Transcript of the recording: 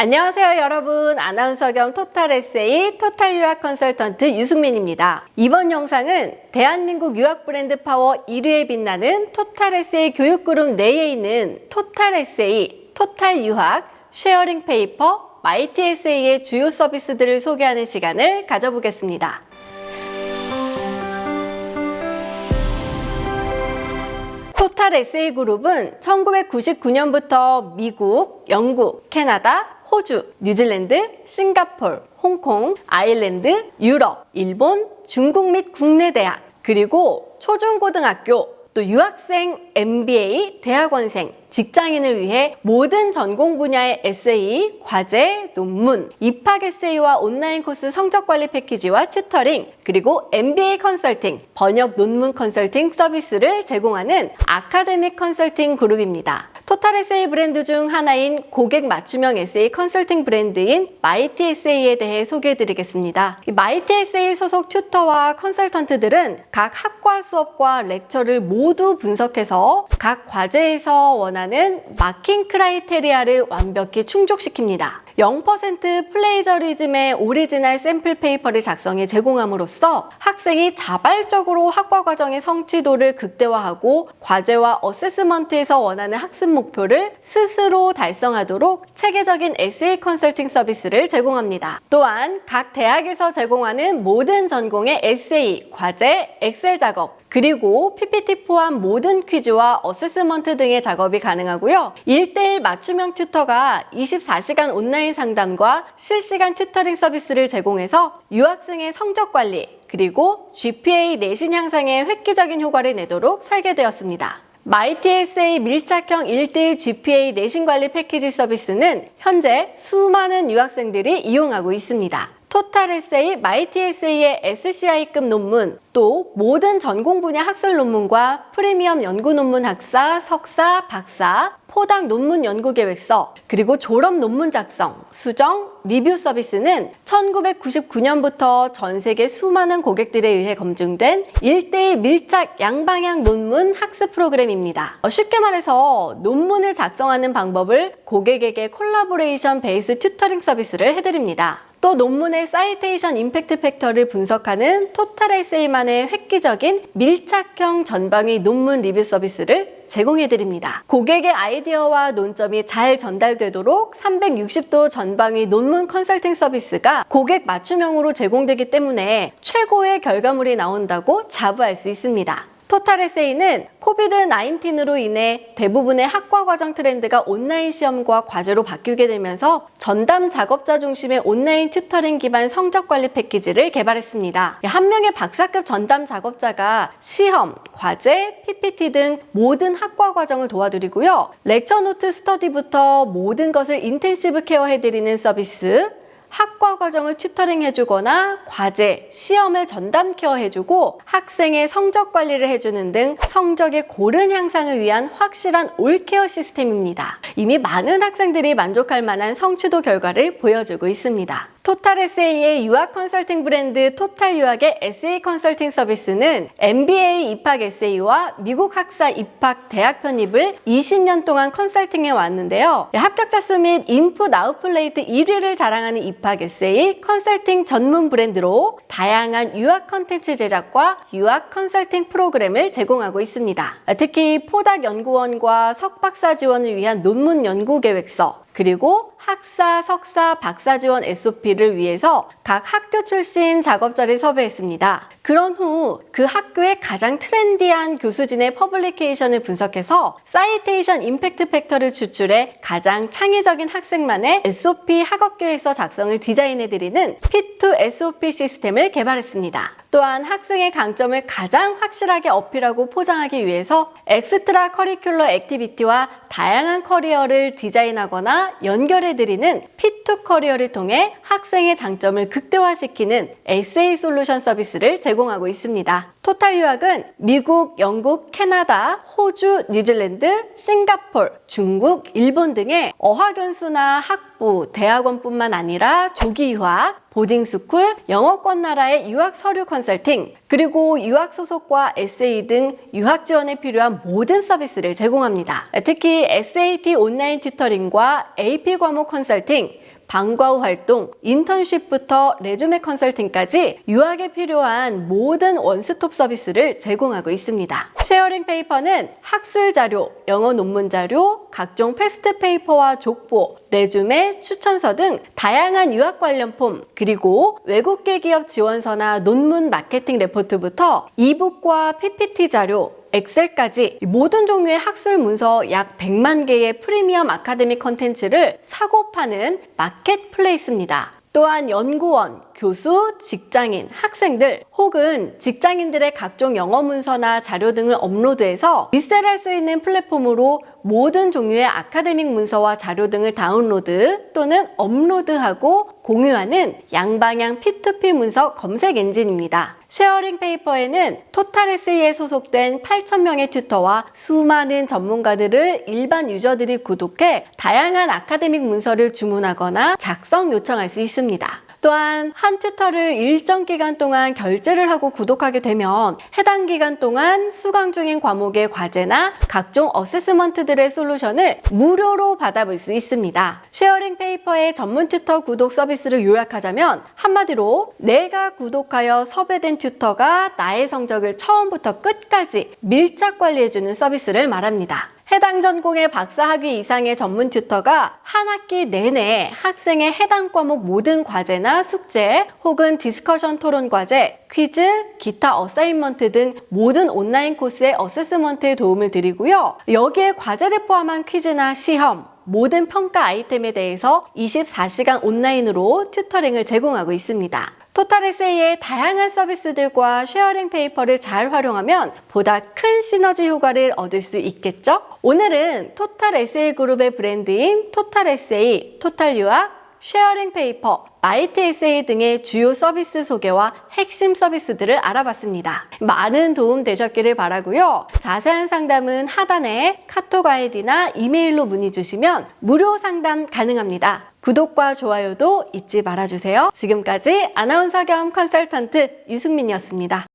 안녕하세요 여러분. 아나운서 겸 토탈 에세이 토탈 유학 컨설턴트 유승민입니다. 이번 영상은 대한민국 유학 브랜드 파워 1위에 빛나는 토탈 에세이 교육 그룹 내에 있는 토탈 에세이 토탈 유학 쉐어링 페이퍼 마이티 에세이의 주요 서비스들을 소개하는 시간을 가져보겠습니다. 토탈 에세이 그룹은 1999년부터 미국, 영국, 캐나다, 호주, 뉴질랜드, 싱가폴, 홍콩, 아일랜드, 유럽, 일본, 중국 및 국내 대학, 그리고 초중고등학교, 또 유학생, MBA, 대학원생, 직장인을 위해 모든 전공 분야의 에세이, 과제, 논문, 입학 에세이와 온라인 코스 성적 관리 패키지와 튜터링, 그리고 MBA 컨설팅, 번역 논문 컨설팅 서비스를 제공하는 아카데믹 컨설팅 그룹입니다. 토탈 에세이 브랜드 중 하나인 고객 맞춤형 에세이 컨설팅 브랜드인 마이티 에세이에 대해 소개해 드리겠습니다. 이 마이티 에세이 소속 튜터와 컨설턴트들은 각 학과 수업과 렉처를 모두 분석해서 각 과제에서 원하는 마킹 크라이테리아를 완벽히 충족시킵니다. 0% 플레이저리즘의 오리지널 샘플 페이퍼를 작성해 제공함으로써 학생이 자발적으로 학과 과정의 성취도를 극대화하고 과제와 어세스먼트에서 원하는 학습 목표를 스스로 달성하도록 체계적인 에세이 컨설팅 서비스를 제공합니다. 또한 각 대학에서 제공하는 모든 전공의 에세이, 과제, 엑셀 작업, 그리고 PPT 포함 모든 퀴즈와 어세스먼트 등의 작업이 가능하고요. 1대1 맞춤형 튜터가 24시간 온라인 상담과 실시간 튜터링 서비스를 제공해서 유학생의 성적 관리, 그리고 GPA 내신 향상에 획기적인 효과를 내도록 설계되었습니다. 마이티에세이 밀착형 1대1 GPA 내신 관리 패키지 서비스는 현재 수많은 유학생들이 이용하고 있습니다. 토탈 에세이, 마이티 에세이의 SCI급 논문, 또 모든 전공 분야 학술 논문과 프리미엄 연구 논문 학사, 석사, 박사, 포당 논문 연구 계획서, 그리고 졸업 논문 작성, 수정, 리뷰 서비스는 1999년부터 전 세계 수많은 고객들에 의해 검증된 1대1 밀착 양방향 논문 학습 프로그램입니다. 어, 쉽게 말해서 논문을 작성하는 방법을 고객에게 콜라보레이션 베이스 튜터링 서비스를 해드립니다. 또 논문의 사이테이션 임팩트 팩터를 분석하는 토탈 에세이만의 획기적인 밀착형 전방위 논문 리뷰 서비스를 제공해드립니다. 고객의 아이디어와 논점이 잘 전달되도록 360도 전방위 논문 컨설팅 서비스가 고객 맞춤형으로 제공되기 때문에 최고의 결과물이 나온다고 자부할 수 있습니다. 토탈 에세이는 코비드-19으로 인해 대부분의 학과 과정 트렌드가 온라인 시험과 과제로 바뀌게 되면서 전담 작업자 중심의 온라인 튜터링 기반 성적 관리 패키지를 개발했습니다. 한 명의 박사급 전담 작업자가 시험, 과제, PPT 등 모든 학과 과정을 도와드리고요. 렉처 노트 스터디부터 모든 것을 인텐시브 케어해드리는 서비스, 학과 과정을 튜터링 해주거나 과제, 시험을 전담 케어해주고 학생의 성적 관리를 해주는 등 성적의 고른 향상을 위한 확실한 올케어 시스템입니다. 이미 많은 학생들이 만족할 만한 성취도 결과를 보여주고 있습니다. 토탈 에세이의 유학 컨설팅 브랜드 토탈 유학의 에세이 컨설팅 서비스는 MBA 입학 에세이와 미국 학사 입학 대학 편입을 20년 동안 컨설팅해 왔는데요. 합격자 수 및 인풋 아웃플레이트 1위를 자랑하는 입학 에세이 컨설팅 전문 브랜드로 다양한 유학 컨텐츠 제작과 유학 컨설팅 프로그램을 제공하고 있습니다. 특히 포닥 연구원과 석박사 지원을 위한 논문 연구 계획서, 그리고 학사, 석사, 박사 지원 SOP를 위해서 각 학교 출신 작업자를 섭외했습니다. 그런 후 그 학교의 가장 트렌디한 교수진의 퍼블리케이션을 분석해서 사이테이션 임팩트 팩터를 추출해 가장 창의적인 학생만의 SOP 학업 계획서 작성을 디자인해드리는 P2 SOP 시스템을 개발했습니다. 또한 학생의 강점을 가장 확실하게 어필하고 포장하기 위해서 엑스트라 커리큘러 액티비티와 다양한 커리어를 디자인하거나 연결해드리는 P2 톡 투 커리어를 통해 학생의 장점을 극대화시키는 SA 솔루션 서비스를 제공하고 있습니다. 토탈 유학은 미국, 영국, 캐나다, 호주, 뉴질랜드, 싱가폴, 중국, 일본 등의 어학연수나 학부, 대학원뿐만 아니라 조기 유학, 보딩스쿨, 영어권 나라의 유학 서류 컨설팅, 그리고 유학 소속과 SA 등 유학 지원에 필요한 모든 서비스를 제공합니다. 특히 SAT 온라인 튜터링과 AP 과목 컨설팅, 방과 후 활동, 인턴십부터 레주메 컨설팅까지 유학에 필요한 모든 원스톱 서비스를 제공하고 있습니다. 쉐어링 페이퍼는 학술 자료, 영어 논문 자료, 각종 패스트 페이퍼와 족보, 레주메, 추천서 등 다양한 유학 관련 폼, 그리고 외국계 기업 지원서나 논문 마케팅 레포트부터 이북과 PPT 자료, 엑셀까지 모든 종류의 학술 문서 약 100만 개의 프리미엄 아카데미 컨텐츠를 사고 파는 마켓플레이스입니다. 또한 연구원, 교수, 직장인, 학생들 혹은 직장인들의 각종 영어 문서나 자료 등을 업로드해서 리셀할 수 있는 플랫폼으로 모든 종류의 아카데믹 문서와 자료 등을 다운로드 또는 업로드하고 공유하는 양방향 P2P 문서 검색 엔진입니다. 쉐어링 페이퍼에는 토탈 SE에 소속된 8,000명의 튜터와 수많은 전문가들을 일반 유저들이 구독해 다양한 아카데믹 문서를 주문하거나 작성 요청할 수 있습니다. 또한 한 튜터를 일정 기간 동안 결제를 하고 구독하게 되면 해당 기간 동안 수강 중인 과목의 과제나 각종 어세스먼트들의 솔루션을 무료로 받아볼 수 있습니다. 쉐어링 페이퍼의 전문 튜터 구독 서비스를 요약하자면 한마디로 내가 구독하여 섭외된 튜터가 나의 성적을 처음부터 끝까지 밀착 관리해주는 서비스를 말합니다. 해당 전공의 박사 학위 이상의 전문 튜터가 한 학기 내내 학생의 해당 과목 모든 과제나 숙제 혹은 디스커션 토론 과제, 퀴즈, 기타 어사인먼트 등 모든 온라인 코스의 어세스먼트에 도움을 드리고요. 여기에 과제를 포함한 퀴즈나 시험, 모든 평가 아이템에 대해서 24시간 온라인으로 튜터링을 제공하고 있습니다. 토탈 SA의 다양한 서비스들과 쉐어링 페이퍼를 잘 활용하면 보다 큰 시너지 효과를 얻을 수 있겠죠? 오늘은 토탈 SA 그룹의 브랜드인 토탈 SA, 토탈 유학, 쉐어링 페이퍼, 마이트 SA 등의 주요 서비스 소개와 핵심 서비스들을 알아봤습니다. 많은 도움 되셨기를 바라고요. 자세한 상담은 하단에 카톡 아이디나 이메일로 문의 주시면 무료 상담 가능합니다. 구독과 좋아요도 잊지 말아주세요. 지금까지 아나운서 겸 컨설턴트 유승민이었습니다.